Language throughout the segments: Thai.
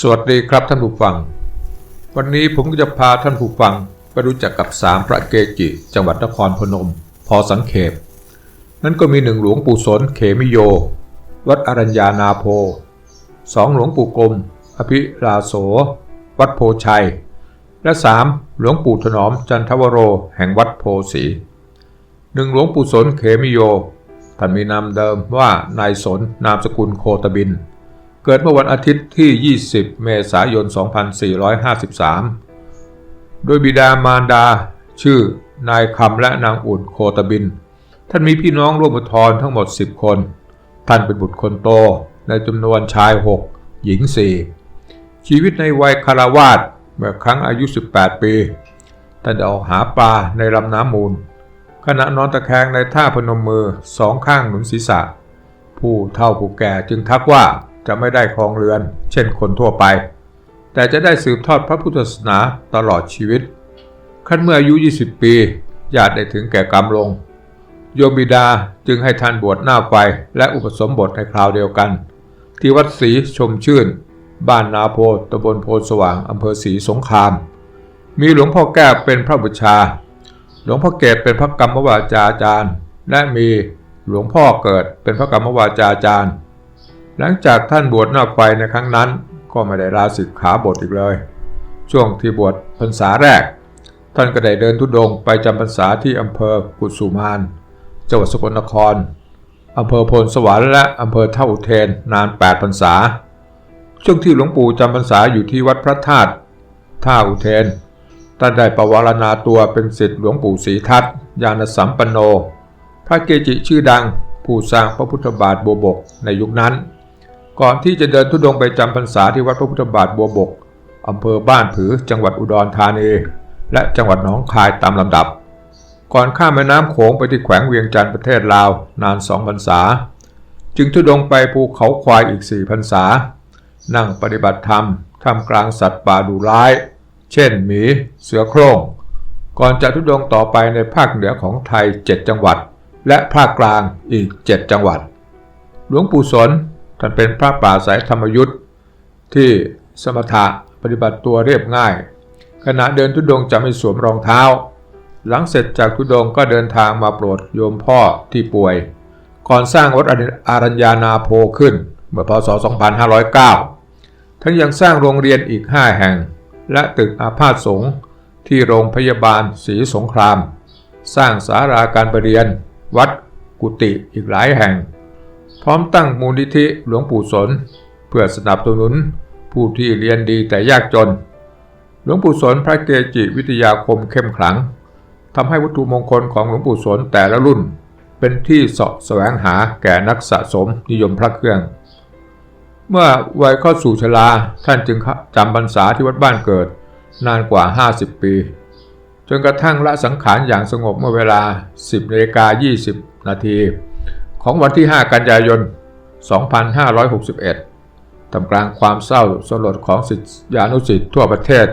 สวัสดีครับท่านผู้ฟัง วันนี้ผมก็จะพาท่านผู้ฟังไปรู้จักกับสามพระเกจิ จังหวัดนครพนม พอสังเขปนั่นก็มีหนึ่งหลวงปู่สนเขมิโย วัดอรัญญานาโพสองหลวงปู่กรมอภิราโส วัดโพชัย และสามหลวงปู่ถนอมจันทวโร แห่งวัดโพสีหนึ่งหลวงปู่สนเขมิโยท่านมีนามเดิมว่านายสนนามสกุลโคตบิน เกิดเมื่อวันอาทิตย์ที่ 20 เมษายน 2453 โดยบิดามารดา ชื่อนายคำและนางอุ่นโคตบิน ท่านมีพี่น้องร่วมอุทธรทั้งหมด 10 คน ท่านเป็นบุตรคนโตในจำนวนชาย 6 หญิง 4 ชีวิตในวัยคารวาสเมื่อครั้งอายุ 18 ปี ท่านได้ออกหาปลาในลำน้ำมูล ขณะนอนตะแคงในท่าพนมมือสองข้างหนุนศีรษะ ผู้เฒ่าผู้แก่จึงทักว่า จะไม่ได้ครองเรือน เช่นคนทั่วไป แต่จะได้สืบทอดพระพุทธศาสนาตลอดชีวิต ขั้นเมื่ออายุ 20 ปีญาติได้ถึงแก่กรรมลง โยมบิดาจึงให้ท่านบวชหน้าไฟและอุปสมบทในคราวเดียวกัน ที่วัดศรีชมชื่น บ้านนาโพตำบลโพสว่างอำเภอศรีสงคราม มีหลวงพ่อแก้วเป็นพระบุชา หลวงพ่อเกตเป็นพระกรรมวาจาจารย์ และมีหลวงพ่อเกิดเป็นพระกรรมวาจาจารย์ หลังจากท่านบวชน้าไฟในครั้งนั้น ก็ไม่ได้ลาสิกขาบทอีกเลย ช่วงที่บวชพรรษาแรก ท่านก็ได้เดินทุดงไปจำพรรษาที่อำเภอกุสุมานจังหวัดสกลนครอำเภอพลสวรรค์และอำเภอเท่าอุเทนนาน8พรรษา ช่วงที่หลวงปู่จำพรรษาอยู่ที่วัดพระธาตุท่าอุเทนท่านได้ประวารณาตัวเป็นศิษย์หลวงปู่ศรีทัตญาณสัมปันโน พระเกจิชื่อดังผู้สร้างพระพุทธบาทโบบกในยุคนั้น ก่อนที่จะเดินทุดงไปจำพรรษาที่วัดพระพุทธบาทบัวบกอำเภอบ้านผือจังหวัดอุดรธานี และจังหวัดหนองคายตามลำดับ ก่อนข้ามแม่น้ำโขงไปที่แขวงเวียงจันทร์ประเทศลาวนานสองพรรษา จึงทุดงไปภูเขาควายอีกสี่พรรษา นั่งปฏิบัติธรรมท่ามกลางสัตว์ป่าดุร้าย เช่นหมี เสือโคร่งก่อนจะทุดงต่อไปในภาคเหนือของไทย 7 จังหวัด และภาคกลางอีก 7 จังหวัด หลวงปู่สน ท่านเป็นพระป่าสายธรรมยุทธ์ที่สมถะปฏิบัติตัวเรียบง่าย ขณะเดินทุดงค์จะไม่สวมรองเท้า หลังเสร็จจากทุดงค์ก็เดินทางมาโปรดโยมพ่อที่ป่วย ก่อนสร้างวัดอารัญญานาโพขึ้น เมื่อพศ 2509 ทั้งยังสร้างโรงเรียนอีก 5 แห่ง และตึกอาพาธสงฆ์ที่โรงพยาบาลศรีสงคราม สร้างสาราการประเรียน วัดกุฏิอีกหลายแห่ง ร้อมตั้งมูลนิธิหลวงปู่สน เพื่อสนับสนุนผู้ที่เรียนดีแต่ยากจน หลวงปู่สนพระเกจิวิทยาคมเข้มขลังทำให้วัตถุมงคลของหลวงปู่สนแต่ละรุ่น เป็นที่สาะแสวงหาแก่นักสะสมนิยมพระเครื่อง เมื่อวัยเข้าสู่ชราท่านจึงจำพรรษาที่วัดบ้านเกิดนานกว่า 50 ปี จนกระทั่งละสังขารอย่างสงบเมื่อเวลา 10นาฬิกา20 นาที ของวันที่ 5 กันยายน 2561ทำกลางความเศร้าสลดของศิษยานุศิษย์ทั่วประเทศ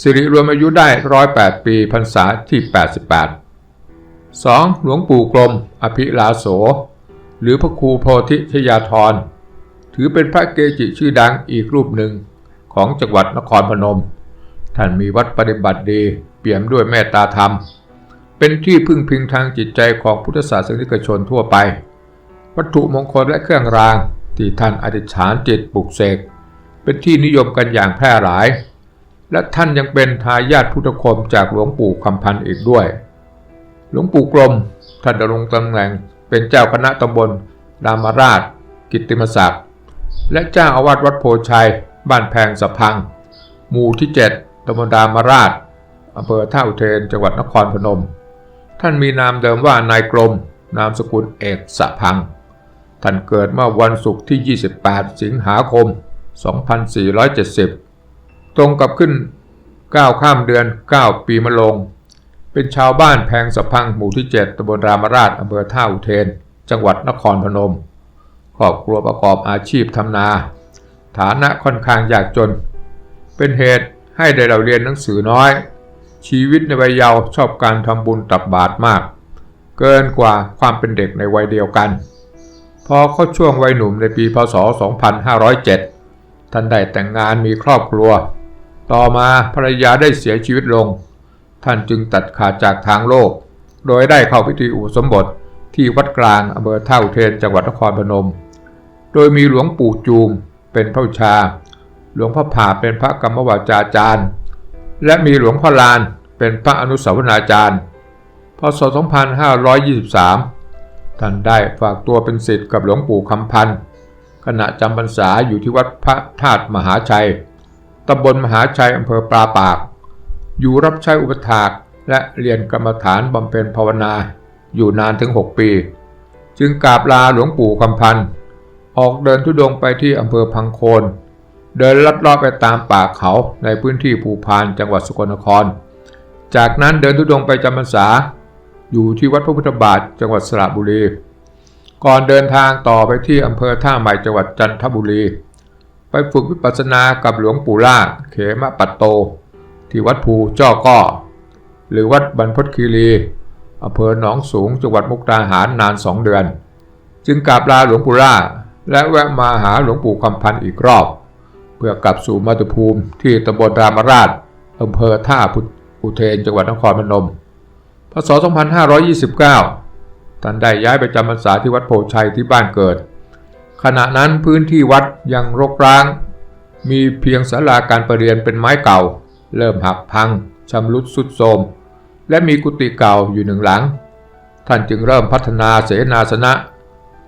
สิริรวมอายุได้ 108 ปีพรรษาที่ 88 2. หลวงปู่กรมอภิลาโส หรือพระครูโพธิชยาธร ถือเป็นพระเกจิชื่อดังอีกรูปหนึ่งของจังหวัดนครพนม ท่านมีวัดปฏิบัติดี เปี่ยมด้วยเมตตาธรรม เป็นที่พึ่งพิงทางจิตใจของพุทธศาสนิกชนทั่วไป วัตถุมงคลและเครื่องรางที่ท่านอธิษฐานจิตปลุกเสกเป็นที่นิยมกันอย่างแพร่หลาย และท่านยังเป็นทายาทพุทธคมจากหลวงปู่คำพันธ์อีกด้วย หลวงปู่กรมท่านดำรงตำแหน่งเป็นเจ้าคณะตำบลรามราช กิตติมศักดิ์และเจ้าอาวาสวัดโพชัย บ้านแพงสะพัง หมู่ที่ 7ตำบลรามราชอำเภอท่าอุเทนจังหวัดนครพนม ท่านมีนามเดิมว่านายกรม นามสกุลเอกสะพัง ท่านเกิดเมื่อวันศุกร์ที่ 28 สิงหาคม 2470 ตรงกับขึ้น 9 ข้ามเดือน 9 ปีมะลง เป็นชาวบ้านแพงสะพังหมู่ที่ 7ตำบลรามราชอำเภอท่าอุเทน จังหวัดนครพนม ครอบครัวประกอบอาชีพทำนา ฐานะค่อนข้างยากจน เป็นเหตุให้ได้เราเรียนหนังสือน้อย ชีวิตในวัยเยาว์ชอบการทำบุญตับบาตรมาก เกินกว่าความเป็นเด็กในวัยเดียวกัน พอเข้าช่วงวัยหนุ่มในปีพศ 2507 ท่านได้แต่งงานมีครอบครัว ต่อมาภรรยาได้เสียชีวิตลง ท่านจึงตัดขาดจากทางโลก โดยได้เข้าพิธีอุปสมบทที่วัดกลางอำเภอเท่าเทนจังหวัดนครพนม โดยมีหลวงปู่จูมเป็นพระชา หลวงพ่อผ่าเป็นพระกรรมวาจาจารย์ และมีหลวงพ่อลานเป็นพระอนุสาวนาจารย์ พศ 2523 ท่านได้ฝากตัวเป็นศิษย์กับหลวงปู่คำพันธ์ขณะจำพรรษาอยู่ที่วัดพระธาตุมหาชัย ตำบลมหาชัยอำเภอปราปาก อยู่รับใช้อุปถากและเรียนกรรมฐานบำเพ็ญภาวนา อยู่นานถึง 6 ปี จึงกราบลาหลวงปู่คำพันธ์ออกเดินทุดงไปที่อำเภอพังโคน เดินลัดเลาะไปตามป่าเขาในพื้นที่ภูพานจังหวัดสกลนคร จากนั้นเดินทุดงไปจำพรรษา อยู่ที่วัดพระพุทธบาทจังหวัดสระบุรี ก่อนเดินทางต่อไปที่อำเภอท่าใหม่จังหวัดจันทบุรี ไปฝึกวิปัสสนากับหลวงปู่ล่าเขมปัตโต ที่วัดภูจ้อก้อหรือวัดบรรพตคีรีอำเภอหนองสูงจังหวัดมุกดาหารนานสองเดือน จึงกราบลาหลวงปู่ล่าและแวะมาหาหลวงปู่คำพันธ์อีกรอบ พื่อกลับสู่มาตุภูมิที่ตำบลรามราชอำเภอท่าพุอุเทนจังหวัดนครพนม พศ 2529 ท่านได้ย้ายไปจำพรรษาที่วัดโพชัยที่บ้านเกิด ขณะนั้นพื้นที่วัดยังรกร้าง มีเพียงศาลาการประเรียนเป็นไม้เก่า เริ่มหักพังชำรุดสุดโทรมและมีกุฏิเก่าอยู่หนึ่งหลัง ท่านจึงเริ่มพัฒนาเสนาสนะ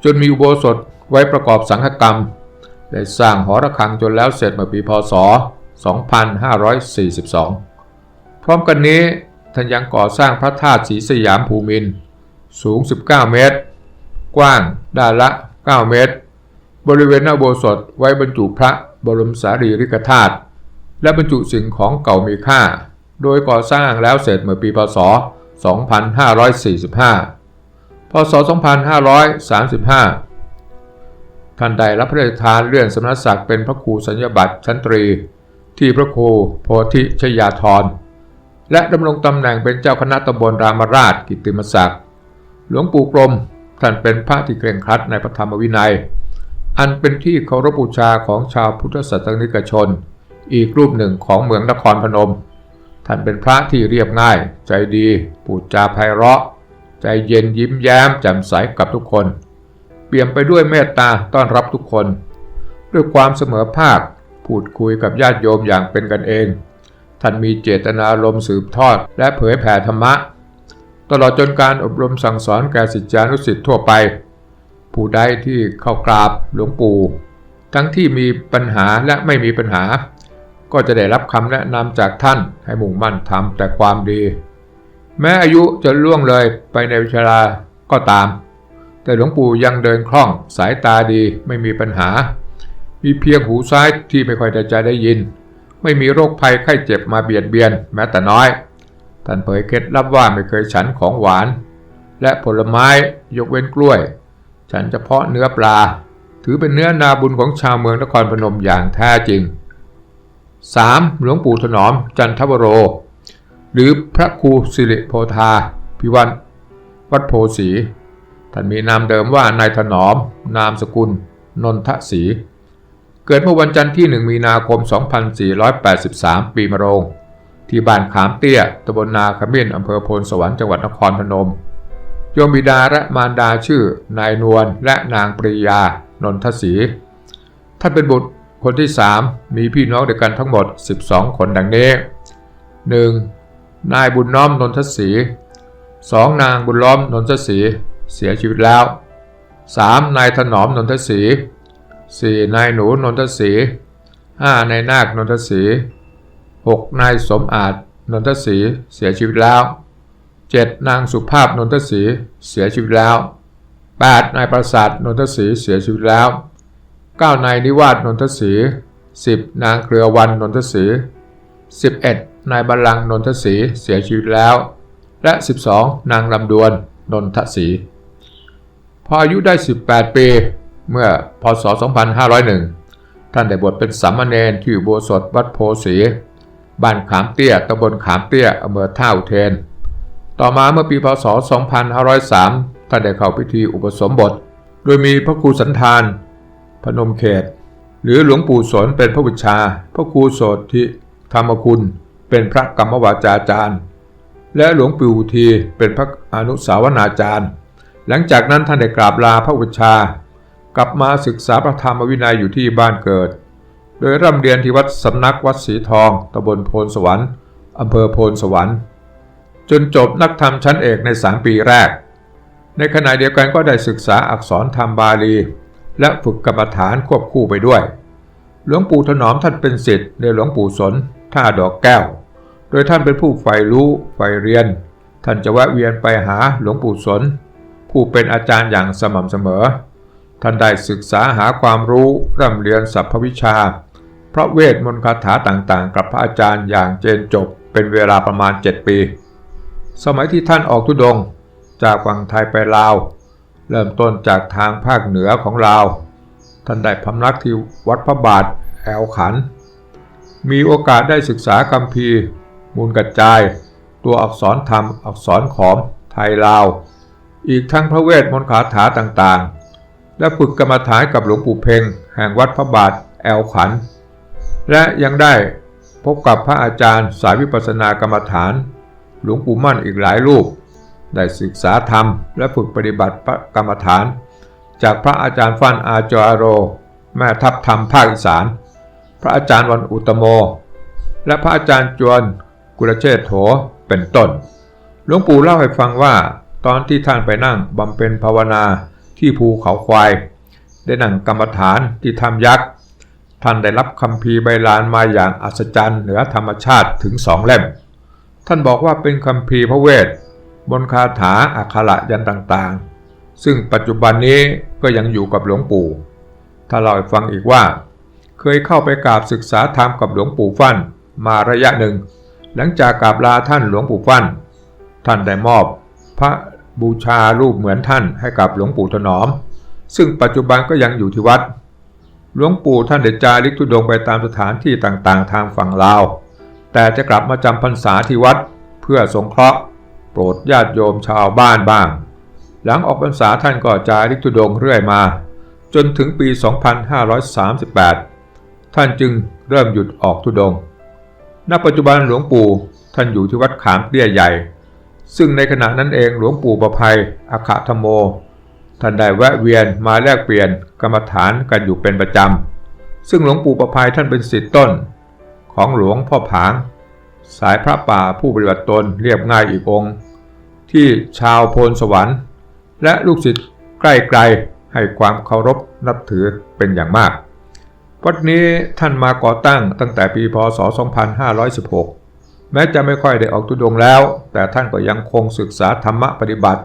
จนมีอุโบสถไว้ประกอบสังฆกรรม ได้สร้างหอระฆังจนแล้วเสร็จเมื่อปีพศ 2542 พร้อมกันนี้ท่านยังก่อสร้างพระธาตุศรีสยามภูมิน สูง 19 เมตร กว้างด้านละ 9 เมตร บริเวณหน้าโบสถไว้บรรจุพระบรมสารีริกธาตุและบรรจุสิ่งของเก่ามีค่า โดยก่อสร้างแล้วเสร็จเมื่อปีพศ 2545 พศ 2535 ท่านได้รับพระราชทานเลื่อนสมณศักดิ์เป็นพระครูสัญญบัตรชั้นตรี ที่พระครูโพธิชยาธร และดำรงตำแหน่งเป็นเจ้าคณะตำบลรามราชกิตติมศักดิ์หลวงปู่กรมท่านเป็นพระที่เคร่งครัดในพระธรรมวินัย อันเป็นที่เคารพบูชาของชาวพุทธศาสนิกชน อีกรูปหนึ่งของเมืองนครพนม ท่านเป็นพระที่เรียบง่าย ใจดีพูจาไพเราะ ใจเย็นยิ้มแย้มแจ่มใสกับทุกคน ปี่ยมไปด้วยเมตตาต้อนรับทุกคน ด้วยความเสมอภาคพูดคุยกับญาติโยมอย่างเป็นกันเอง ท่านมีเจตนารมสืบทอด และเผยแผ่ธรรมะ ตลอดจนการอบรมสั่งสอนแก่ศิษยานุศิษย์ทั่วไป ผู้ใดที่เข้ากราบหลวงปู่ ทั้งที่มีปัญหาและไม่มีปัญหา ก็จะได้รับคำแนะนำจากท่านให้มุ่งมั่นทำแต่ความดี แม้อายุจะล่วงเลยไปในวิชราก็ตาม แต่หลวงปู่ยังเดินคล่องสายตาดีไม่มีปัญหา มีเพียงหูซ้ายที่ไม่ค่อยจะได้ยิน ไม่มีโรคภัยไข้เจ็บมาเบียดเบียนแม้แต่น้อย ท่านเผยเคล็ดลับว่าไม่เคยฉันของหวาน และผลไม้ยกเว้นกล้วย ฉันเฉพาะเนื้อปลา ถือเป็นเนื้อนาบุญของชาวเมืองนครพนมอย่างแท้จริง 3. หลวงปู่ถนอมจันทวโร หรือพระครูสิริโพธาพิวันวัดโพสี ท่านมีนามเดิมว่านายถนอม นามสกุล นนทศรีเกิดเมื่อวันจันทร์ที่ 1 มีนาคม 2483 ปีมะโรง ที่บ้านขามเตี้ยตำบลนาขมิ้นอำเภอโพนสวรรค์จังหวัดนครพนม โยมบิดาและมารดาชื่อ นายนวลและนางปริยา นนทศรีท่านเป็นบุตรคนที่ 3 มีพี่น้องเดียวกันทั้งหมด 12 คนดังนี้ 1. นายบุญน้อมนนทศรี 2. นางบุญล้อมนนทศรี เสียชีวิตแล้ว 3. นายถนอมนนทศรี 4. นายหนูนนทศรี 5. นายนาคนนทศรี 6. นายสมอาจนนทศรีเสียชีวิตแล้ว 7. นางสุภาพนนทศรีเสียชีวิตแล้ว 8. นายประสาทนนทศรีเสียชีวิตแล้ว 9. นายนิวาสนนทศรี 10. นางเครือวันนนทศรี 11. นายบัลลังก์นนทศรีเสียชีวิตแล้ว และ 12. นางลำดวนนนทศรี พออายุได้ 18 ปี เมื่อพศ 2501 ท่านได้บวชเป็นสามเณรที่อุโบสถวัดโพสีบ้านขามเตี้ยตำบลขามเตี้ยอำเภอท่าอุเทน ต่อมาเมื่อปีพศ 2503 ท่านได้เข้าพิธีอุปสมบท โดยมีพระครูสันธาน พนมเขต หรือหลวงปู่สนเป็นพระบุชา พระครูโสธิธรรมคุณ เป็นพระกรรมวาจาจารย์ และหลวงปู่ทีเป็นพระอนุสาวนาจารย์ หลังจากนั้นท่านได้กราบลาพระบุชากลับมาศึกษาพระธรรมวินัยอยู่ที่บ้านเกิด โดยร่ำเรียนที่วัดสำนักวัดสีทองตำบลโพนสวรรค์อำเภอโพนสวรรค์ จนจบนักธรรมชั้นเอกในสามปีแรก ในขณะเดียวกันก็ได้ศึกษาอักษรธรรมบาลี และฝึกกรรมฐานควบคู่ไปด้วย หลวงปู่ถนอมท่านเป็นศิษย์ในหลวงปู่สนท่าดอกแก้ว โดยท่านเป็นผู้ใฝ่รู้ใฝ่เรียน ท่านจะแวะเวียนไปหาหลวงปู่สน ผู้เป็นอาจารย์อย่างสม่ำเสมอ ท่านได้ศึกษาหาความรู้ร่ำเรียนสรรพวิชา พระเวทมนต์คาถาต่างๆ กับพระอาจารย์อย่างเจนจบเป็นเวลาประมาณ 7 ปี สมัยที่ท่านออกทุดงจากฝั่งไทยไปลาว เริ่มต้นจากทางภาคเหนือของลาว ท่านได้พำนักที่วัดพระบาทแอลขัน มีโอกาสได้ศึกษาคัมภีร์มูลกระจาย ตัวอักษรธรรม อักษรขอม ไทยลาว อีกทั้งพระเวทมนต์คาถาต่างๆ และฝึกกรรมฐานกับหลวงปู่เพ่งแห่งวัดพระบาทแอลขัน และยังได้พบกับพระอาจารย์สายวิปัสสนากรรมฐาน หลวงปู่มั่นอีกหลายรูป ได้ศึกษาธรรม และฝึกปฏิบัติกรรมฐาน จากพระอาจารย์ฟันอาจารโร แม่ทัพธรรมภาคอีสาน พระอาจารย์วันอุตโม และพระอาจารย์จวนกุลเชษโถเป็นต้น หลวงปู่เล่าให้ฟังว่า ตอนที่ท่านไปนั่งบำเพ็ญภาวนาที่ภูเขาควาย ได้นั่งกรรมฐานที่ถ้ำยักษ์ ท่านได้รับคำพีใบลานมาอย่างอัศจรรย์เหนือธรรมชาติถึงสองเล่ม ท่านบอกว่าเป็นคำพีพระเวท บนคาถาอักขระยันต่างๆ ซึ่งปัจจุบันนี้ก็ยังอยู่กับหลวงปู่ ถ้าเราฟังอีกว่า เคยเข้าไปกราบศึกษาธรรมกับหลวงปู่ฟั่นมาระยะหนึ่ง หลังจากกราบลาท่านหลวงปู่ฟั่น ท่านได้มอบพระ บูชารูปเหมือนท่านให้กับหลวงปู่ถนอม ซึ่งปัจจุบันก็ยังอยู่ที่วัด หลวงปู่ท่านเดจาริกทุดงไปตามสถานที่ต่างๆ ทางฝั่งลาว แต่จะกลับมาจำพรรษาที่วัดเพื่อสงเคราะห์ โปรดญาติโยมชาวบ้านบ้าง หลังออกพรรษาท่านก็จาริกทุดงเรื่อยมา จนถึงปี 2538 ท่านจึงเริ่มหยุดออกทุดง ณ ปัจจุบันหลวงปู่ท่านอยู่ที่วัดขามเตี้ยใหญ่ ซึ่งในขณะนั้นเองหลวงปู่ประภัยอาคาธโม ท่านได้แวะเวียนมาแลกเปลี่ยนกรรมฐานกันอยู่เป็นประจำ ซึ่งหลวงปู่ประภัยท่านเป็นศิษย์ต้น ของหลวงพ่อผาง สายพระป่าผู้ปฏิบัติตนเรียบง่ายอีกองค์ ที่ชาวโพนสวรรค์ และลูกศิษย์ใกล้ไกลให้ความเคารพนับถือเป็นอย่างมาก วัดนี้ท่านมาก่อตั้งตั้งแต่ปีพศ 2516 แม้จะไม่ค่อยได้ออกตุดงแล้ว แต่ท่านก็ยังคงศึกษาธรรมะปฏิบัติ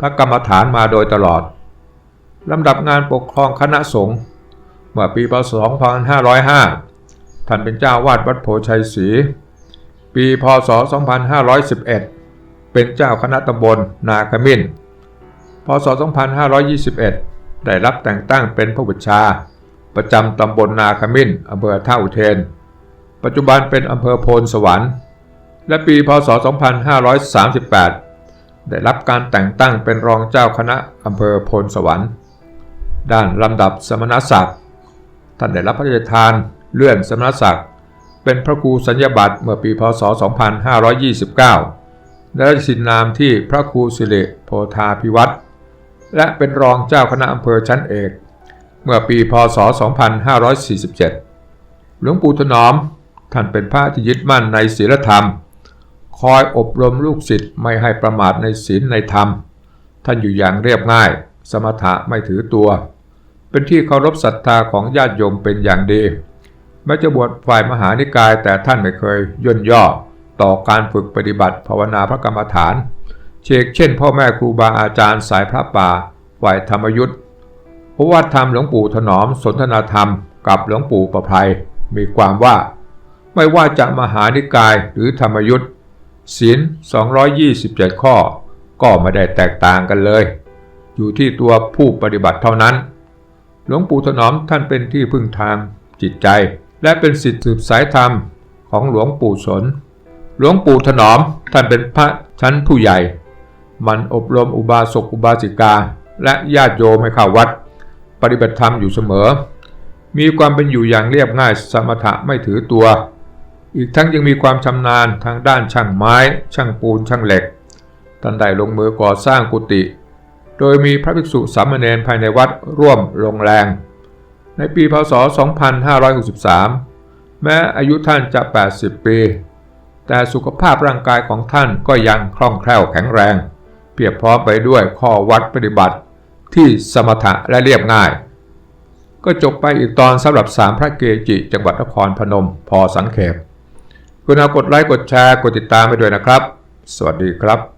พระกรรมฐานมาโดยตลอดลำดับงานปกครองคณะสงฆ์เมื่อปีพศ 2505 ท่านเป็นเจ้าวาดวัดโพชัยศรีปีพศ 2511 เป็นเจ้าคณะตำบลนาขมิ้น พศ 2521 ได้รับแต่งตั้งเป็นพระบุชา ประจำตำบลนาขมิ้นอำเภอท่าอุเทน ปัจจุบันเป็นอำเภอโพนสวรรค์ และปีพศ 2538 ได้รับการแต่งตั้งเป็นรองเจ้าคณะอำเภอโพนสวรรค์ ด้านลำดับสมณศักดิ์ท่านได้รับพระราชทานเลื่อนสมณศักดิ์เป็นพระครูสัญญาบัตรเมื่อปีพศ 2529 ได้สินนามที่พระครูสิริโพธาพิวัตรและเป็นรองเจ้าคณะอำเภอชั้นเอก เมื่อปีพศ 2547 หลวงปู่ถนอมท่านเป็นพระที่ยึดมั่นในศีลธรรม คอยอบรมลูกศิษย์ไม่ให้ประมาทในศีลในธรรม ท่านอยู่อย่างเรียบง่าย สมถะไม่ถือตัว เป็นที่เคารพศรัทธาของญาติโยมเป็นอย่างดีแม้จะบวชฝ่ายมหานิกายแต่ท่านไม่เคยย่นย่อต่อการฝึกปฏิบัติภาวนาพระกรรมฐาน เชกเช่นพ่อแม่ครูบาอาจารย์สายพระป่าฝ่ายธรรมยุทธ์พระวัดธรรมหลวงปู่ถนอมสนทนาธรรมกับหลวงปู่ประภัย มีความว่า ไม่ว่าจะมหานิกายหรือธรรมยุทธ์ ศีล 227 ข้อ ก็ไม่ได้แตกต่างกันเลย อยู่ที่ตัวผู้ปฏิบัติเท่านั้น หลวงปู่ถนอมท่านเป็นที่พึ่งทางจิตใจ และเป็นสิทธิสืบสายธรรมของหลวงปู่สน หลวงปู่ถนอมท่านเป็นพระชั้นผู้ใหญ่ มันอบรมอุบาสกอุบาสิกา และญาติโยมให้เข้าวัด ปฏิบัติธรรมอยู่เสมอ มีความเป็นอยู่อย่างเรียบง่ายสมถะไม่ถือตัว อีกทั้งยังมีความชำนาญทางด้านช่างไม้ ช่างปูนช่างเหล็กท่านได้ลงมือก่อสร้างกุฏิโดยมีพระภิกษุสามเณรภายในวัดร่วมลงแรง ในปีพศ 2563 แม้อายุท่านจะ 80 ปี แต่สุขภาพร่างกายของท่านก็ยังคล่องแคล่วแข็งแรงเปรียบพร้อมไปด้วยข้อวัดปฏิบัติที่สมถะและเรียบง่าย ก็จบไปอีกตอนสำหรับสามพระเกจิจังหวัดนครพนมพอสังเขป คุณเอากดไลค์กดแชร์กดติดตามไปด้วยนะครับ สวัสดีครับ